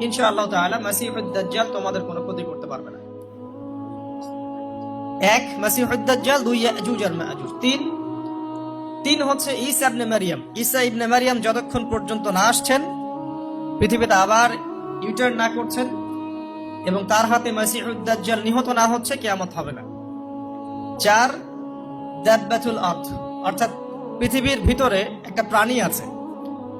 ইনশাআল্লাহ তাআলা মাসিহুদ দাজ্জাল তোমাদের কোনো ক্ষতি করতে পারবে না। এক, মাসিহুদ দাজ্জাল, দুই, ইয়াজুজ আর মাজুজ। তিন তিন হচ্ছে ঈসা ইবনে মারিয়াম। ঈসা ইবনে মারিয়াম যতক্ষণ পর্যন্ত না আসছেন, পৃথিবীতে আবার ইউটার্ন না করছেন এবং তার হাতে মাসিহুদ্দাজ্জাল নিহত না হচ্ছে, কেয়ামত হবে না। চার, দাব্বাতুল আর্থ অর্থাৎ পৃথিবীর ভিতরে একটা প্রাণী আছে।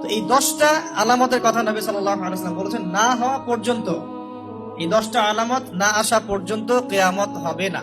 তো এই দশটা আলামতের কথা নবী সাল্লাম বলেছেন, না হওয়া পর্যন্ত, এই দশটা আলামত না আসা পর্যন্ত কেয়ামত হবে না।